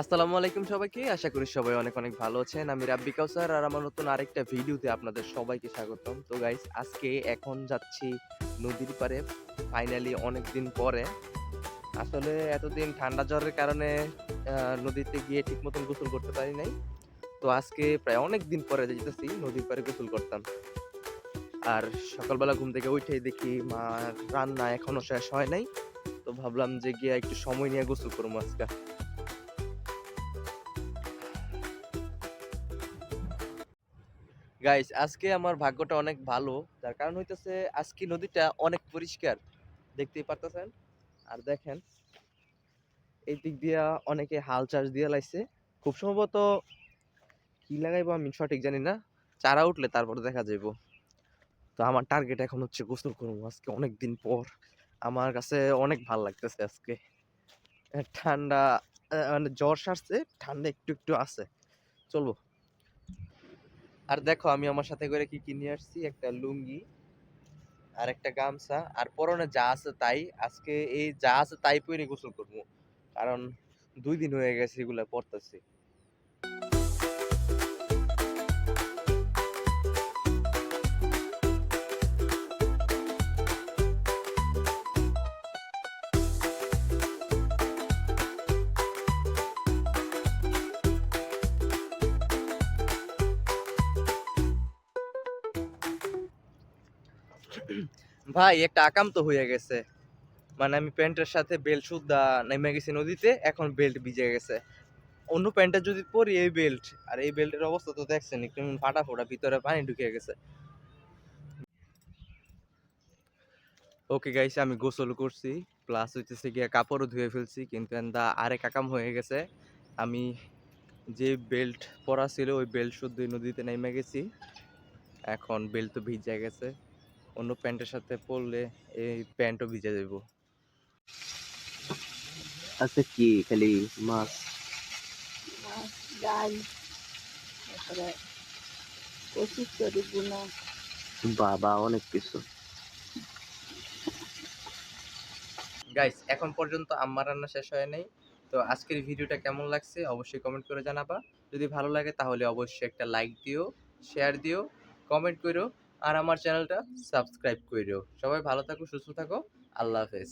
আসসালামু আলাইকুম সবাইকে। আশা করি সবাই অনেক অনেক ভালো আছেন। আমি রাব্বি কাউসার আর আমার নতুন আরেকটা ভিডিওতে আপনাদের সবাইকে স্বাগতম। তো গাইস আজকে এখন যাচ্ছি নদীর পারে ফাইনালি অনেক দিন পরে। আসলে এতদিন ঠান্ডা জ্বরের কারণে নদীতে গিয়ে ঠিক মতন গোসল করতে পারি নাই। তো আজকে প্রায় অনেক দিন পরে যেতেছি নদীর পাড়ে গোসল করতাম। আর সকালবেলা ঘুম থেকে উঠেই দেখি মা রান্না এখনও শেষ হয় নাই। তো ভাবলাম যে গিয়ে একটু সময় নিয়ে গোসল করব আজকে। গাইস আজকে আমার ভাগ্যটা অনেক ভালো। তার কারণ হইতেছে, আজকে নদীটা অনেক পরিষ্কার। দেখতেই পারতেছেন? আর দেখেন এই দিক দিয়া অনেকে হাল চাষ দিয়ে লাইছে। খুব সম্ভবত, কি লাগাইবো আমি সঠিক জানি না। চারা উঠলে তারপরে দেখা যাইব। তো আমার টার্গেট এখন হচ্ছে গোসল করব আজকে অনেক দিন পর। আমার কাছে অনেক ভালো লাগতেছে আজকে। ঠান্ডা মানে জ্বর সারছে, ঠান্ডা একটু একটু আছে। চলবো। আর দেখো, আমি আমার সাথে করে কি কি নিয়ে আসছি? একটা লুঙ্গি আর একটা গামছা। আর পরনে যা আছে তাই। আজকে এই যা আছে তাই পরে গোসল করব। কারণ দুই দিন হয়ে গেছে এগুলা পরতেছি। ভাই, একটা আকাম তো হয়ে গেছে। মানে আমি প্যান্টের সাথে বেল্ট সুদ্ধা নেমে গেছি নদীতে, এখন বেল্ট ভিজে গেছে। অন্য প্যান্টটা যদি পরি এই বেল্ট, আর এই বেল্টের অবস্থা তো দেখছেন, একটু ফাটা ফোটা ভিতরে পানি ঢুকে গেছে। ওকে গাইস আমি গোসল করছি প্লাস হইতেছে গিয়ে কাপড়ও ধুয়ে ফেলছি, কিন্তু এন্দা আরেক আকাম হয়ে গেছে। আমি যে বেল্ট পরা ছিল, ওই বেল্ট শুদ্ধ নদীতে নেমে গেছি। এখন বেল্ট তো ভিজে গেছে। অন্য প্যান্টের সাথে পরলে এই প্যান্টও ভিজে যাব আচ্ছা কি খালি মাছ? ডাল তারপরে বাবা অনেক কিছু। গাইস এখন পর্যন্ত আমার রান্না শেষ হয় নাই। তো আজকের ভিডিওটা কেমন লাগছে অবশ্যই কমেন্ট করে জানাবা। যদি ভালো লাগে তাহলে অবশ্যই একটা লাইক দিও শেয়ার দিও কমেন্ট করো আর আমার চ্যানেলটা সাবস্ক্রাইব করো সবাই ভালো থাকো সুস্থ থাকো। আল্লাহ হাফেজ।